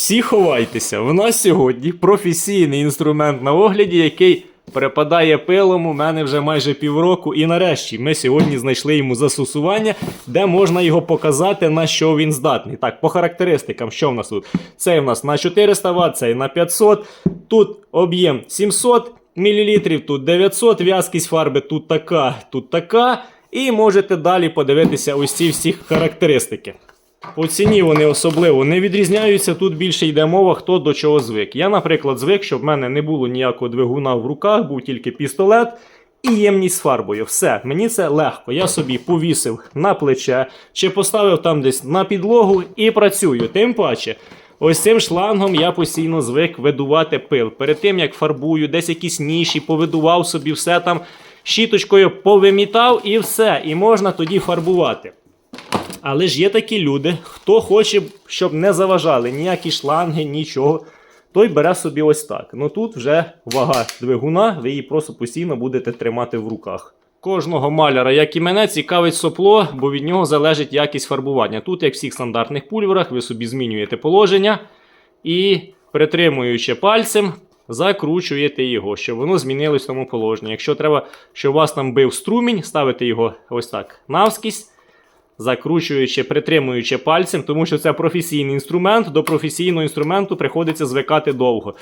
Всі ховайтеся. В нас сьогодні професійний інструмент на огляді, який перепадає пилом у мене вже майже півроку. І нарешті ми сьогодні знайшли йому застосування, де можна його показати, на що він здатний. Так, по характеристикам, що в нас тут? Цей в нас на 400 Вт, цей на 500. Тут об'єм 700 мл, тут 900, в'язкість фарби тут така, тут така. І можете далі подивитися ці всі характеристики. По ціні вони особливо не відрізняються. Тут більше йде мова, хто до чого звик. Я, наприклад, звик, щоб в мене не було ніякого двигуна в руках, був тільки пістолет і ємність з фарбою. Все, мені це легко. Я собі повісив на плече чи поставив там десь на підлогу і працюю. Тим паче. Ось цим шлангом я постійно звик видувати пил. Перед тим як фарбую, десь якісь ніші, повидував собі все там щіточкою повимітав і все. І можна тоді фарбувати. Але ж є такі люди, хто хоче, щоб не заважали ніякі шланги, нічого, той бере собі ось так. Ну тут вже вага двигуна, ви її просто постійно будете тримати в руках. Кожного маляра, як і мене, цікавить сопло, бо від нього залежить якість фарбування. Тут, як в всіх стандартних пульверах, ви собі змінюєте положення і, притримуючи пальцем, закручуєте його, щоб воно змінилось в тому положенні. Якщо треба, щоб у вас там бив струмінь, ставите його ось так навскізь закручуючи, притримуючи пальцем, тому що це професійний інструмент. До професійного інструменту приходиться звикати довго.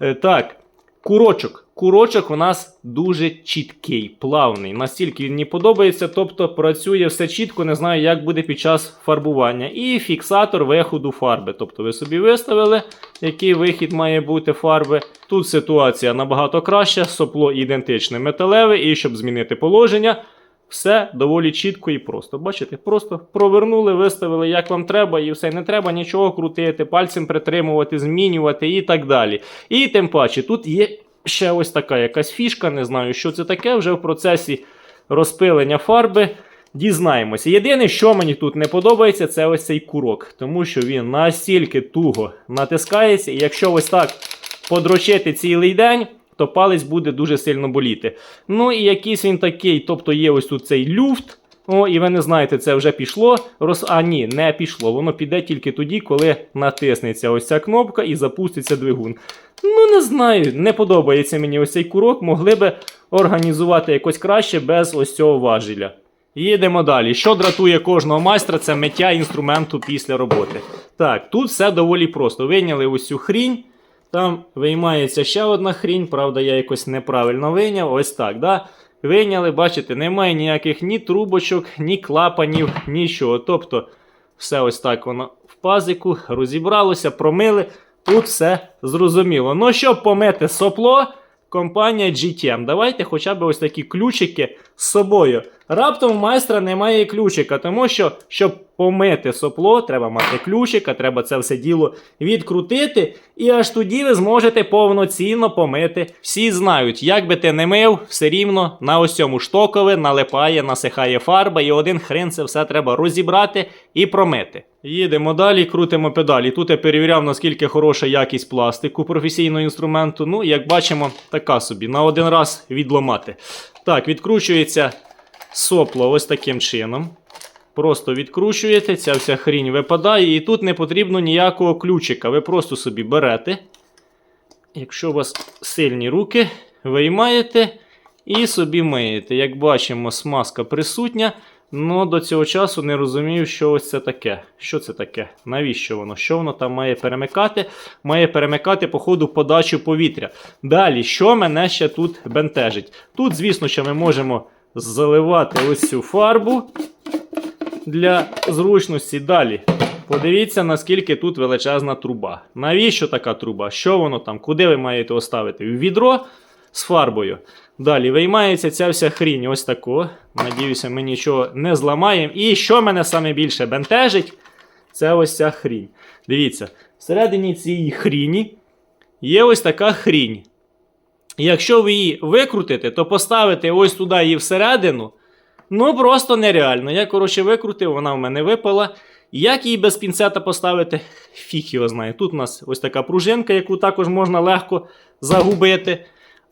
Е, так, курочок. Курочок у нас дуже чіткий, плавний. Настільки він мені подобається, тобто працює все чітко, не знаю, як буде під час фарбування. І фіксатор виходу фарби. Тобто ви собі виставили, який вихід має бути фарби. Тут ситуація набагато краща, сопло ідентичне металеве, і щоб змінити положення. Все доволі чітко і просто. Бачите, просто провернули, виставили, як вам треба, і все. Не треба нічого крутити, пальцем притримувати, змінювати і так далі. І тим паче, тут є ще ось така якась фішка, не знаю, що це таке, вже в процесі розпилення фарби. Дізнаємося. Єдине, що мені тут не подобається, це ось цей курок, тому що він настільки туго натискається, і якщо ось так подрочити цілий день, то палець буде дуже сильно боліти. Ну і якийсь він такий, тобто є ось тут цей люфт. О, і ви не знаєте, це вже пішло. Роз... А ні, не пішло. Воно піде тільки тоді, коли натиснеться ось ця кнопка і запуститься двигун. Ну, не знаю, не подобається мені ось цей курок. Могли би організувати якось краще без ось цього важеля. Їдемо далі. Що дратує кожного майстра, це миття інструменту після роботи. Так, тут все доволі просто. Вийняли ось цю хрінь. Там виймається ще одна хрінь, правда, я якось неправильно вийняв. Ось так. да? Вийняли, бачите, немає ніяких ні трубочок, ні клапанів, нічого. Тобто, все ось так воно в пазику, розібралося, промили. Тут все зрозуміло. Ну, щоб помити сопло, компанія GTM. Давайте хоча б ось такі ключики з собою. Раптом у майстра немає ключика, тому що, щоб помити сопло, треба мати ключика, треба це все діло відкрутити, і аж тоді ви зможете повноцінно помити. Всі знають, як би ти не мив, все рівно на ось цьому штокове налипає, насихає фарба, і один хрен це все треба розібрати і промити. Їдемо далі, крутимо педалі. Тут я перевіряв, наскільки хороша якість пластику професійного інструменту. Ну, як бачимо, така собі. На один раз відломати. Так, відкручується сопло ось таким чином. Просто відкручуєте, ця вся хрінь випадає, і тут не потрібно ніякого ключика. Ви просто собі берете. Якщо у вас сильні руки, виймаєте і собі миєте. Як бачимо, смазка присутня. Ну, до цього часу не розумію, що ось це таке. Що це таке? Навіщо воно? Що воно там має перемикати? Має перемикати по ходу подачу повітря. Далі, що мене ще тут бентежить? Тут, звісно, що ми можемо заливати ось цю фарбу для зручності. Далі. Подивіться, наскільки тут величезна труба. Навіщо така труба? Що воно там? Куди ви маєте оставити? В відро з фарбою. Далі виймається ця вся хрінь ось тако. Надіюся, ми нічого не зламаємо. І що мене саме більше бентежить, це ось ця хрінь. Дивіться, всередині цієї хріні є ось така хрінь. Якщо ви її викрутите, то поставити ось туди її всередину. Ну, просто нереально. Я, коротше, викрутив, вона в мене випала. Як її без пінцета поставити, фіг його знає. Тут у нас ось така пружинка, яку також можна легко загубити.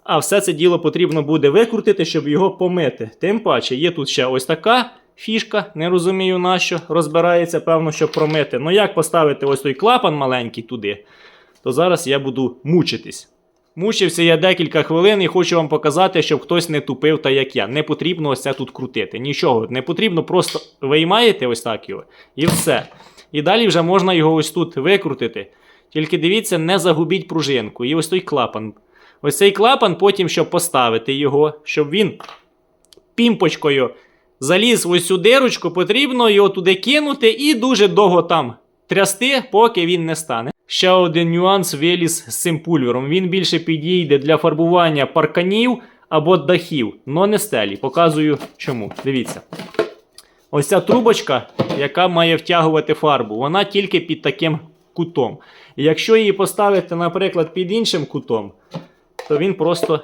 А все це діло потрібно буде викрутити, щоб його помити. Тим паче, є тут ще ось така фішка, не розумію на що. Розбирається, певно, щоб промити. Ну як поставити ось той клапан маленький туди, то зараз я буду мучитись. Мучився я декілька хвилин і хочу вам показати, щоб хтось не тупив, та як я. Не потрібно ось це тут крутити. Нічого, не потрібно, просто виймаєте ось так його і все. І далі вже можна його ось тут викрутити. Тільки дивіться, не загубіть пружинку. І ось той клапан. Ось цей клапан, потім, щоб поставити його, щоб він пімпочкою заліз ось цю дирочку, потрібно його туди кинути і дуже довго там трясти, поки він не стане. Ще один нюанс виліз з цим пульвером. Він більше підійде для фарбування парканів або дахів, но не стелі. Показую чому. Дивіться. Ось ця трубочка, яка має втягувати фарбу, вона тільки під таким кутом. І якщо її поставити, наприклад, під іншим кутом, то він просто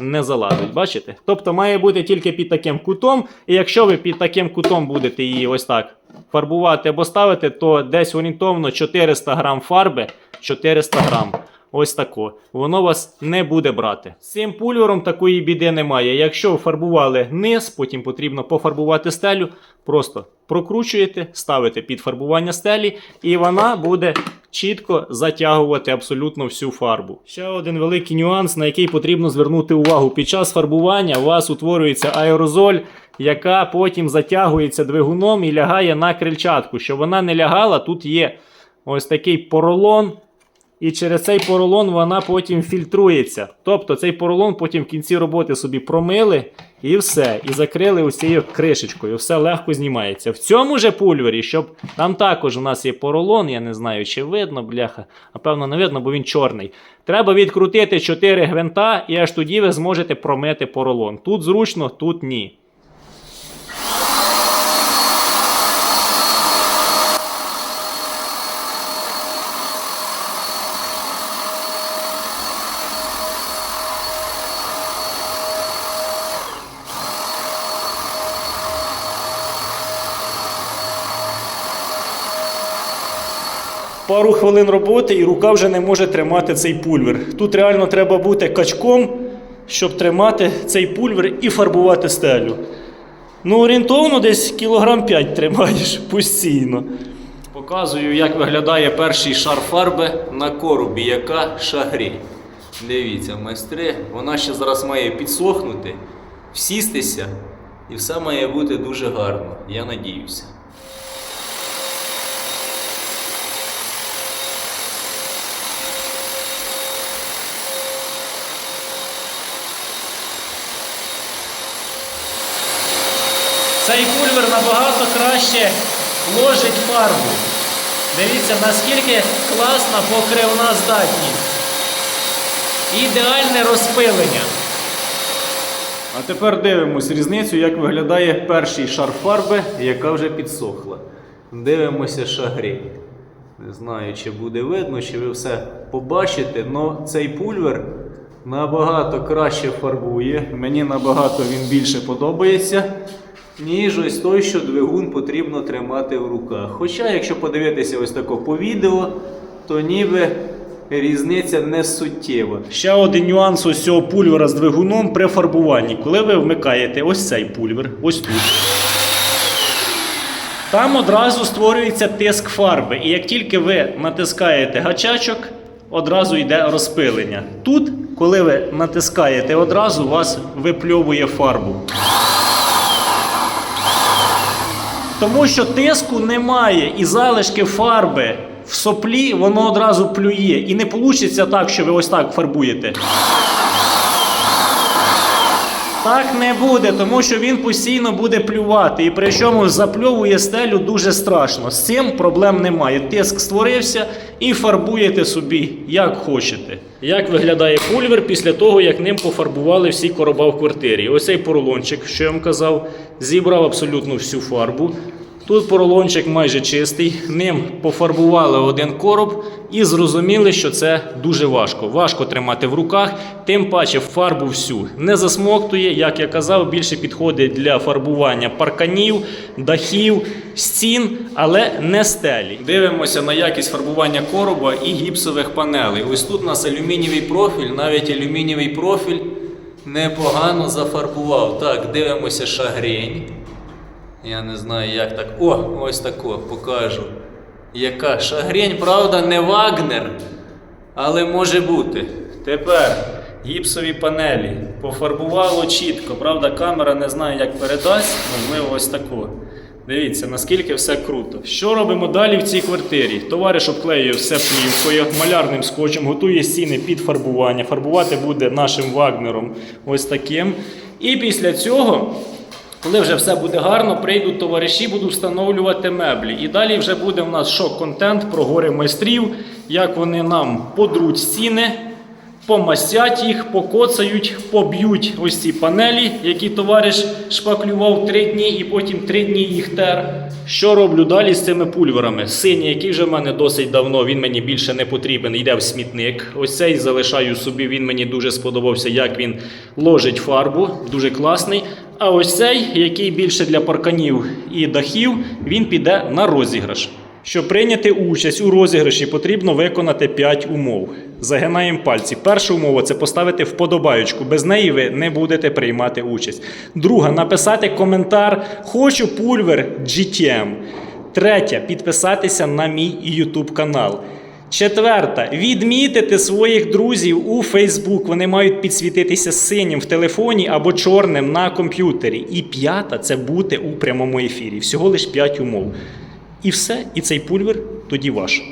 не залазить. Бачите? Тобто має бути тільки під таким кутом. І якщо ви під таким кутом будете її ось так фарбувати або ставити, то десь орієнтовно 400 грам фарби, 400 грам. Ось тако. Воно вас не буде брати. З цим пульвером такої біди немає. Якщо фарбували низ, потім потрібно пофарбувати стелю, просто прокручуєте, ставите під фарбування стелі, і вона буде чітко затягувати абсолютно всю фарбу. Ще один великий нюанс, на який потрібно звернути увагу. Під час фарбування у вас утворюється аерозоль, яка потім затягується двигуном і лягає на крильчатку. Щоб вона не лягала, тут є ось такий поролон. І через цей поролон вона потім фільтрується. Тобто цей поролон потім в кінці роботи собі промили і все. І закрили ось цією кришечкою. Все легко знімається. В цьому же пульвері, щоб там також у нас є поролон, я не знаю, чи видно, бляха. Напевно, не видно, бо він чорний. Треба відкрутити 4 гвинта, і аж тоді ви зможете промити поролон. Тут зручно, тут ні. Пару хвилин роботи і рука вже не може тримати цей пульвер. Тут реально треба бути качком, щоб тримати цей пульвер і фарбувати стелю. Ну, орієнтовно десь кілограм 5 тримаєш постійно. Показую, як виглядає перший шар фарби на коробі, яка шагрі. Дивіться, майстри, вона ще зараз має підсохнути, всістися, і все має бути дуже гарно. Я надіюся. Цей пульвер набагато краще ложить фарбу. Дивіться, наскільки класна покривна здатність. Ідеальне розпилення. А тепер дивимось різницю, як виглядає перший шар фарби, яка вже підсохла. Дивимося шагрі. Не знаю, чи буде видно, чи ви все побачите, але цей пульвер набагато краще фарбує. Мені набагато він більше подобається, ніж ось той, що двигун потрібно тримати в руках. Хоча, якщо подивитися ось тако по відео, то ніби різниця не суттєва. Ще один нюанс ось цього пульвера з двигуном при фарбуванні. Коли ви вмикаєте ось цей пульвер, ось тут. Там одразу створюється тиск фарби, і як тільки ви натискаєте гачачок, одразу йде розпилення. Тут, коли ви натискаєте, одразу вас випльовує фарбу. Тому що тиску немає і залишки фарби в соплі воно одразу плює. І не вийде так, що ви ось так фарбуєте. Так не буде, тому що він постійно буде плювати. І причому запльовує стелю дуже страшно. З цим проблем немає. Тиск створився і фарбуєте собі як хочете. Як виглядає пульвер після того, як ним пофарбували всі короба в квартирі? Ось цей поролончик, що я вам казав, зібрав абсолютно всю фарбу. Тут поролончик майже чистий, ним пофарбували один короб і зрозуміли, що це дуже важко. Важко тримати в руках, тим паче фарбу всю не засмоктує, як я казав, більше підходить для фарбування парканів, дахів, стін, але не стелі. Дивимося на якість фарбування короба і гіпсових панелей. Ось тут у нас алюмінієвий профіль, навіть алюмінієвий профіль непогано зафарбував. Так, дивимося шагрень. Я не знаю, як так. О, ось тако покажу. Яка шагрень, правда, не Вагнер, але може бути. Тепер гіпсові панелі. Пофарбувало чітко. Правда, камера не знає, як передасть, можливо, ось тако. Дивіться, наскільки все круто. Що робимо далі в цій квартирі? Товариш обклеює все плівкою, малярним скотчем, готує стіни під фарбування. Фарбувати буде нашим вагнером ось таким. І після цього коли вже все буде гарно, прийдуть товариші, будуть встановлювати меблі. І далі вже буде у нас шок-контент про гори майстрів, як вони нам подруть стіни, помастять їх, покоцають, поб'ють ось ці панелі, які товариш шпаклював три дні і потім три дні їх тер. Що роблю далі з цими пульверами? Синій, який вже в мене досить давно, він мені більше не потрібен, йде в смітник. Ось цей залишаю собі, він мені дуже сподобався, як він ложить фарбу, дуже класний. А ось цей, який більше для парканів і дахів, він піде на розіграш. Щоб прийняти участь у розіграші, потрібно виконати 5 умов. Загинаємо пальці. Перша умова це поставити вподобаючку. Без неї ви не будете приймати участь. Друга написати коментар Хочу пульвер GTM. Третя підписатися на мій YouTube канал. Четверта відмітити своїх друзів у Фейсбук. Вони мають підсвітитися синім в телефоні або чорним на комп'ютері. І п'ята це бути у прямому ефірі. Всього лише 5 умов. І все, і цей пульвер тоді ваш.